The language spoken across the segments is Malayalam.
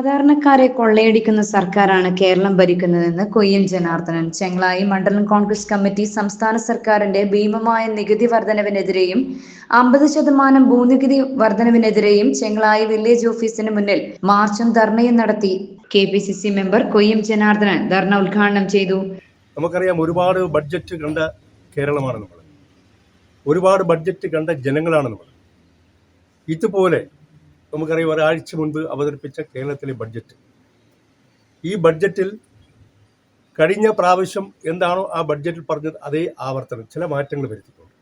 സാധാരണക്കാരെ കൊള്ളയടിക്കുന്ന സർക്കാരാണ് കേരളം ഭരിക്കുന്നതെന്ന് കൊയ്യൻ ജനാർദ്ദനൻ. ചെങ്ങളായി മണ്ഡലം കോൺഗ്രസ് കമ്മിറ്റി സംസ്ഥാന സർക്കാരിന്റെ ഭീമമായ നികുതി വർധനവിനെതിരെയും അമ്പത് ശതമാനം ഭൂനികുതി വർധനവിനെതിരെയും ചെങ്ങളായി വില്ലേജ് ഓഫീസിന് മുന്നിൽ മാർച്ചും ധർണയും നടത്തി K P C C member Koyyam Janardhanan dharna ഉദ്ഘാടനം ചെയ്തു. നമുക്കറിയാം ഒരുപാട് ബഡ്ജറ്റ് കണ്ട കേരളമാണ് നമ്മൾ. ഒരുപാട് ബഡ്ജറ്റ് കണ്ട ജനങ്ങളാണ് നമ്മൾ. ഇതുപോലെ നമുക്കറിയാം ഒരാഴ്ച മുൻപ് അവതരിപ്പിച്ച കേരളത്തിലെ ബഡ്ജറ്റ്. ഈ ബഡ്ജറ്റിൽ കഴിഞ്ഞ പ്രാവശ്യം എന്താണോ ആ ബഡ്ജറ്റിൽ പറഞ്ഞത് അതേ ആവർത്തനം ചില മാറ്റങ്ങൾ വരുത്തിയിട്ടുണ്ട്.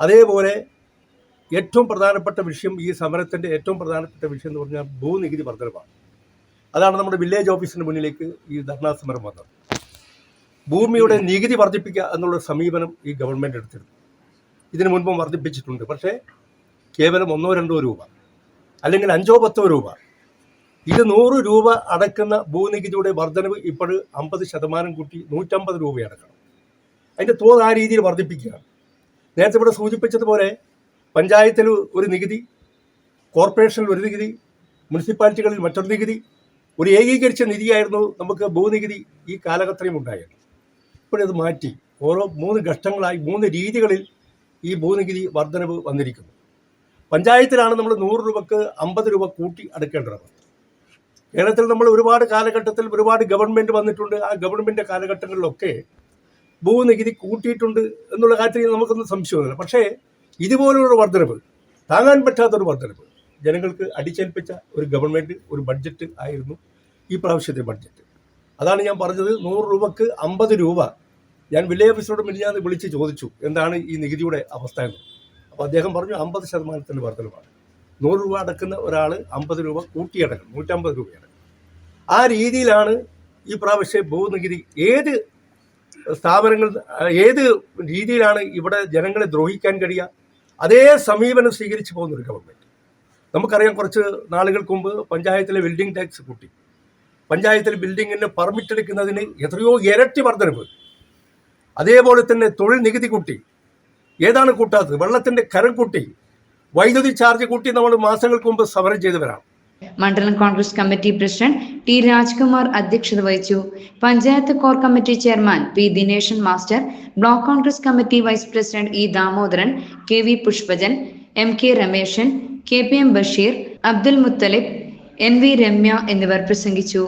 അതേപോലെ ഏറ്റവും പ്രധാനപ്പെട്ട വിഷയം ഈ സമരത്തിന്റെ ഏറ്റവും പ്രധാനപ്പെട്ട വിഷയം എന്ന് പറഞ്ഞാൽ ഭൂനികുതി വർധനമാണ് അതാണ് നമ്മുടെ വില്ലേജ് ഓഫീസിന് മുന്നിലേക്ക് ഈ ധർണാ സമരം വന്നത്. ഭൂമിയുടെ നികുതി വർദ്ധിപ്പിക്കുക എന്നുള്ള സമീപനം ഈ ഗവൺമെന്റ് എടുത്തിരുന്നു. ഇതിനു മുൻപും വർദ്ധിപ്പിച്ചിട്ടുണ്ട് പക്ഷേ കേവലം ഒന്നോ രണ്ടോ രൂപ. അല്ലെങ്കിൽ അഞ്ചോ പത്തോ രൂപ. ഇത് നൂറ് രൂപ അടക്കുന്ന ഭൂനികുതിയുടെ വർധനവ് ഇപ്പോൾ അമ്പത് ശതമാനം കൂട്ടി നൂറ്റമ്പത് രൂപ അടക്കണം. അതിന്റെ തോത് ആ രീതിയിൽ വർദ്ധിപ്പിക്കുകയാണ്. നേരത്തെ ഇവിടെ സൂചിപ്പിച്ചതുപോലെ പഞ്ചായത്തിൽ ഒരു നികുതി കോർപ്പറേഷനിൽ ഒരു നികുതി മുനിസിപ്പാലിറ്റികളിൽ മറ്റൊരു നികുതി ഒരു ഏകീകരിച്ച നിധിയായിരുന്നു നമുക്ക് ഭൂനികുതി ഈ കാലഘട്ടത്തിലും ഉണ്ടായത്. ഇപ്പോഴത് മാറ്റി ഓരോ മൂന്ന് ഘട്ടങ്ങളായി മൂന്ന് രീതികളിൽ ഈ ഭൂനികുതി വർധനവ് വന്നിരിക്കുന്നു. പഞ്ചായത്തിലാണ് നമ്മൾ നൂറ് രൂപക്ക് അമ്പത് രൂപ കൂട്ടി അടക്കേണ്ടത് കേരളത്തിൽ നമ്മൾ ഒരുപാട് കാലഘട്ടത്തിൽ ഒരുപാട് ഗവൺമെന്റ് വന്നിട്ടുണ്ട്. ആ ഗവൺമെന്റ് കാലഘട്ടങ്ങളിലൊക്കെ ഭൂനികുതി കൂട്ടിയിട്ടുണ്ട് എന്നുള്ള കാര്യത്തിൽ നമുക്കൊന്നും സംശയമൊന്നുമില്ല. പക്ഷേ ഇതുപോലുള്ള വർധനവ് താങ്ങാൻ പറ്റാത്തൊരു വർധനവ് ജനങ്ങൾക്ക് അടിച്ചേൽപ്പിച്ച ഒരു ഗവൺമെന്റ് ഒരു ബഡ്ജറ്റ് ആയിരുന്നു ഈ പ്രാവശ്യത്തെ ബഡ്ജറ്റ്. അതാണ് ഞാൻ പറഞ്ഞത്. നൂറ് രൂപക്ക് അമ്പത് രൂപ ഞാൻ വില്ലേജ് ഓഫീസറോട് മിനിഞ്ഞാന്ന് വിളിച്ച് ചോദിച്ചു. എന്താണ് ഈ നികുതിയുടെ അവസ്ഥ എന്ന് അപ്പോൾ അദ്ദേഹം പറഞ്ഞു അമ്പത് ശതമാനത്തിന്റെ വർധനമാണ് നൂറ് രൂപ അടക്കുന്ന ഒരാൾ അമ്പത് രൂപ കൂട്ടിയടക്കണം നൂറ്റമ്പത് രൂപയടക്കണം ആ രീതിയിലാണ് ഈ പ്രാവശ്യം ഭൂനികുതി ഏത് സ്ഥാപനങ്ങൾ ഏത് രീതിയിലാണ് ഇവിടെ ജനങ്ങളെ ദ്രോഹിക്കാൻ കഴിയുക? അതേ സമീപനം സ്വീകരിച്ചു പോകുന്ന ഒരു ഗവൺമെന്റ് നമുക്കറിയാം കുറച്ച് നാളുകൾക്ക് മുമ്പ് പഞ്ചായത്തിലെ ബിൽഡിംഗ് ടാക്സ് കൂട്ടി. പഞ്ചായത്തിൽ ബിൽഡിങ്ങിന് പെർമിറ്റ് എടുക്കുന്നതിന് എത്രയോ ഇരട്ടി വർധനവ്. അതേപോലെ തന്നെ തൊഴിൽ നികുതി കൂട്ടി. ഏതാണ് കൂട്ടാത്തത്? വെള്ളത്തിന്റെ കരം കൂട്ടി വൈദ്യുതി ചാർജ് കൂട്ടി നമ്മൾ മാസങ്ങൾക്ക് മുമ്പ് സമരം ചെയ്തവരാണ്. മണ്ഡലം Congress committee president T Rajkumar അധ്യക്ഷത വഹിച്ചു. Panchayat core committee chairman P Dineshan master block Congress committee vice president E Damodaran K V Pushpajan M K Rameshan K P M Basheer Abdul Muthalib N V Ramya എന്നിവർ പ്രസംഗിച്ചു.